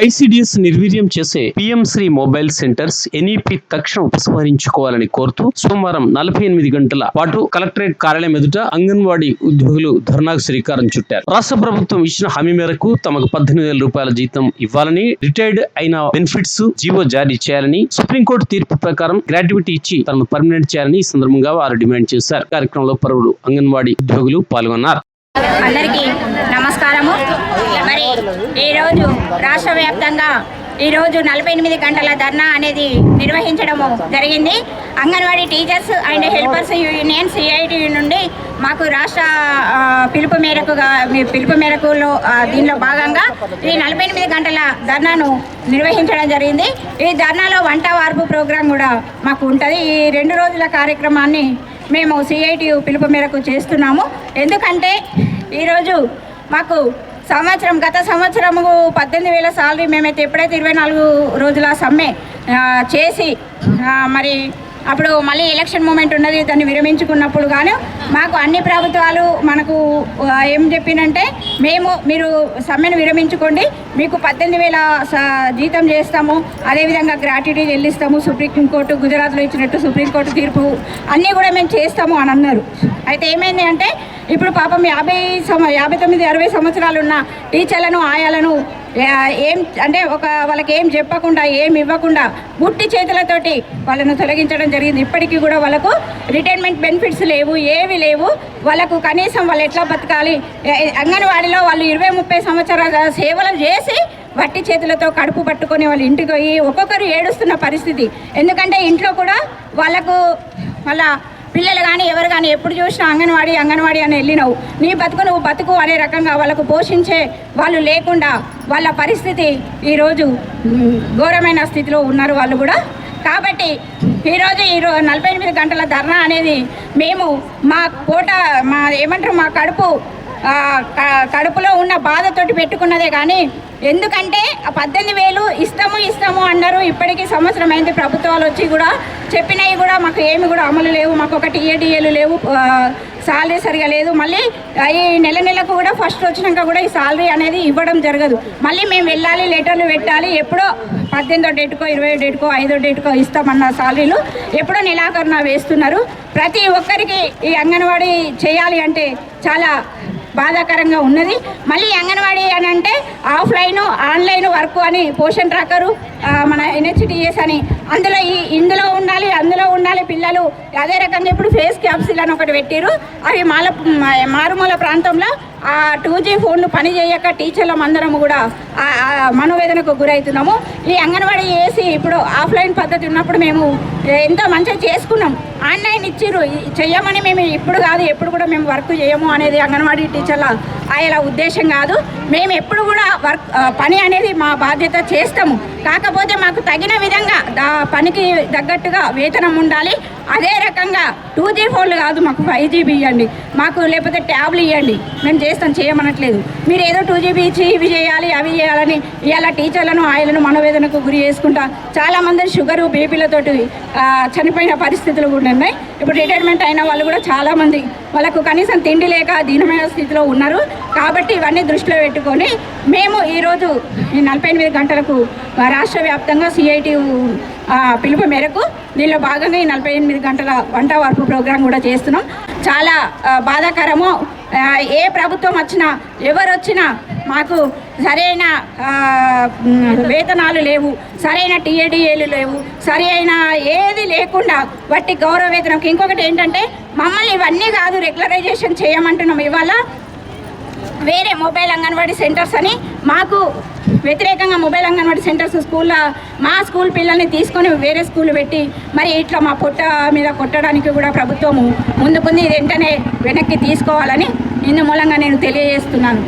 ICDS నిర్వీర్యం చేసే PM Shri mobile centres NEP తక్షణం ఉపసంహరించుకోవాలని కోరుతూ సోమవారం నలభై ఎనిమిది గంటల పాటు కలెక్టరేట్ కార్యాలయం ఎదుట అంగన్వాడీ ఉద్యోగులు ధర్నాకు శ్రీకారం చుట్టారు. రాష్ట్ర ప్రభుత్వం ఇచ్చిన హామీ మేరకు తమకు పద్దెనిమిది వేల రూపాయల జీతం ఇవ్వాలని రిటైర్డ్ అయిన బెనిఫిట్స్ జీవో జారీ చేయాలని సుప్రీంకోర్టు తీర్పు ప్రకారం గ్రాట్యుటీ ఇచ్చి తమను పర్మనెంట్ చేయాలని ఈ సందర్భంగా వారు డిమాండ్ చేశారు. కార్యక్రమంలో పలువురు అంగన్వాడీ ఉద్యోగులు పాల్గొన్నారు. అందరికీ నమస్కారము. మరి ఈరోజు రాష్ట్ర వ్యాప్తంగా ఈరోజు నలభై ఎనిమిది గంటల ధర్నా అనేది నిర్వహించడము జరిగింది. Anganwadi teachers and helpers union CIT నుండి మాకు రాష్ట్ర పిలుపు మేరకుగా మీ పిలుపు మేరకులో దీనిలో భాగంగా ఈ నలభై ఎనిమిది గంటల ధర్నాను నిర్వహించడం జరిగింది. ఈ ధర్నాలో వంట వార్పు ప్రోగ్రాం కూడా మాకు ఉంటుంది. ఈ రెండు రోజుల కార్యక్రమాన్ని మేము సిఐటియు పిలుపు మేరకు చేస్తున్నాము. ఎందుకంటే ఈరోజు మాకు సంవత్సరం గత సంవత్సరము పద్దెనిమిది వేల సాలరీ మేమైతే ఎప్పుడైతే ఇరవై నాలుగు రోజుల సమ్మె చేసి మరి అప్పుడు మళ్ళీ ఎలక్షన్ మూమెంట్ ఉన్నది దాన్ని విరమించుకున్నప్పుడు కానీ మాకు అన్ని ప్రభుత్వాలు మనకు ఏం చెప్పినంటే మేము మీరు సమ్మెను విరమించుకోండి మీకు పద్దెనిమిది వేల స- జీతం చేస్తాము అదేవిధంగా గ్రాట్యుటీ చెల్లిస్తాము సుప్రీంకోర్టు గుజరాత్లో ఇచ్చినట్టు సుప్రీంకోర్టు తీర్పు అన్నీ కూడా మేము చేస్తాము అని అన్నారు. అయితే ఏమైంది అంటే ఇప్పుడు పాపం యాభై సంవ యాభై తొమ్మిది అరవై సంవత్సరాలు ఉన్న టీచర్లను ఆయాలను ఏం అంటే ఒక వాళ్ళకి ఏం చెప్పకుండా ఏం ఇవ్వకుండా బుట్టి చేతులతోటి వాళ్ళను తొలగించడం జరిగింది. ఇప్పటికీ కూడా వాళ్ళకు రిటైర్మెంట్ బెనిఫిట్స్ లేవు ఏవి లేవు. వాళ్ళకు కనీసం వాళ్ళు ఎట్లా బతకాలి? అంగన్వాడీలో వాళ్ళు ఇరవై ముప్పై సంవత్సరాల సేవలు చేసి వట్టి చేతులతో కడుపు పట్టుకొని వాళ్ళు ఇంటికి పోయి ఒక్కొక్కరు ఏడుస్తున్న పరిస్థితి. ఎందుకంటే ఇంట్లో కూడా వాళ్ళకు వాళ్ళ పిల్లలు కానీ ఎవరు కానీ ఎప్పుడు చూసినా అంగన్వాడీ అంగన్వాడీ అని వెళ్ళినావు. నీ బతుకు నువ్వు బతుకు అనే రకంగా వాళ్ళకు పోషించే వాళ్ళు లేకుండా వాళ్ళ పరిస్థితి ఈరోజు ఘోరమైన స్థితిలో ఉన్నారు వాళ్ళు కూడా. కాబట్టి ఈరోజు ఈరోజు నలభై ఎనిమిది గంటల ధర్నా అనేది మేము మా పూట మా ఏమంటారు మా కడుపు కడుపులో ఉన్న బాధతోటి పెట్టుకున్నదే కానీ ఎందుకంటే ఆ పద్దెనిమిది వేలు ఇస్తాము ఇస్తాము అన్నారు. ఇప్పటికీ సంవత్సరం అయింది. ప్రభుత్వాలు వచ్చి కూడా చెప్పినవి కూడా మాకు ఏమి కూడా అమలు లేవు. మాకు ఒకటి ఏడిఏలు లేవు. సాలరీ సరిగా లేదు. మళ్ళీ ఈ నెల నెలకు కూడా ఫస్ట్ వచ్చినాక కూడా ఈ సాలరీ అనేది ఇవ్వడం జరగదు. మళ్ళీ మేము వెళ్ళాలి లెటర్లు పెట్టాలి. ఎప్పుడో పద్దెనిమిదో డేట్కో ఇరవై డేట్కో ఐదో డేట్కో ఇస్తామన్న శాలరీలు ఎప్పుడో నెలాఖరున వేస్తున్నారు. ప్రతి ఒక్కరికి ఈ అంగన్వాడీ చేయాలి అంటే చాలా బాధాకరంగా ఉన్నది. మళ్ళీ అంగన్వాడీ అని అంటే ఆఫ్లైన్ ఆన్లైన్ వర్క్ అని పోషన్ ట్రాకరు మన ఎన్హెచ్డిఎస్ అని. అందులో ఈ ఇందులో ఉండాలి అందులో ఉండాలి పిల్లలు. అదే రకంగా ఇప్పుడు ఫేస్ క్యాప్సిల్ అని ఒకటి పెట్టారు అవి మాల మారుమూల ప్రాంతంలో ఆ టూ జీ ఫోన్లు పనిచేయక టీచర్ల అందరం కూడా మనోవేదనకు గురవుతున్నాము ఈ అంగన్వాడీ చేసి ఇప్పుడు ఆఫ్లైన్ పద్ధతి ఉన్నప్పుడు మేము ఎంతో మంచిగా చేసుకున్నాం. ఆన్లైన్ ఇచ్చిర్రు చేయమని మేము ఇప్పుడు కాదు ఎప్పుడు కూడా మేము వర్క్ చేయము అనేది అంగన్వాడీ టీచర్ల ఆయన ఉద్దేశం కాదు. మేము ఎప్పుడు కూడా వర్క్ పని అనేది మా బాధ్యత చేస్తాము. కాకపోతే మాకు తగిన విధంగా దా పనికి తగ్గట్టుగా వేతనం ఉండాలి. అదే రకంగా టూ జీ ఫోన్లు కాదు మాకు ఫైవ్ జీబీ ఇవ్వండి. మాకు లేకపోతే ట్యాబ్లు ఇవ్వండి. మేము చేస్తాం చేయమనట్లేదు. మీరు ఏదో టూ జీబీ ఇచ్చి ఇవి చేయాలి అవి చేయాలని ఇవాళ టీచర్లను ఆయలను మనోవేదనకు గురి చేసుకుంటా చాలామంది షుగరు బీపీలతోటి చనిపోయిన పరిస్థితులు కూడా ఉన్నాయి. ఇప్పుడు రిటైర్మెంట్ అయిన వాళ్ళు కూడా చాలామంది వాళ్ళకు కనీసం తిండి లేక దీనమైన స్థితిలో ఉన్నారు. కాబట్టి ఇవన్నీ దృష్టిలో పెట్టుకొని మేము ఈరోజు ఈ నలభై ఎనిమిది గంటలకు రాష్ట్ర వ్యాప్తంగా సిఐటి పిలుపు మేరకు దీనిలో భాగంగా ఈ నలభై ఎనిమిది గంటల వంట వార్పు ప్రోగ్రాం కూడా చేస్తున్నాం. చాలా బాధాకరము. ఏ ప్రభుత్వం వచ్చినా ఎవరు వచ్చినా మాకు సరైన వేతనాలు లేవు సరైన టీఏడిఏలు లేవు సరైన ఏది లేకుండా వట్టి గౌరవ వేతనం ఇంకొకటి ఏంటంటే మమ్మల్ని ఇవన్నీ కాదు రెగ్యులరైజేషన్ చేయమంటున్నాం. ఇవాళ వేరే మొబైల్ అంగన్వాడీ సెంటర్స్ అని మాకు వ్యతిరేకంగా మొబైల్ అంగన్వాడీ సెంటర్స్ స్కూల్లో మా స్కూల్ పిల్లల్ని తీసుకొని వేరే స్కూల్ పెట్టి మరి ఇట్లా మా పొట్ట మీద కొట్టడానికి కూడా ప్రభుత్వము ముందుకుంది. ఇది వెంటనే వెనక్కి తీసుకోవాలని ఇందు మూలంగా నేను తెలియజేస్తున్నాను.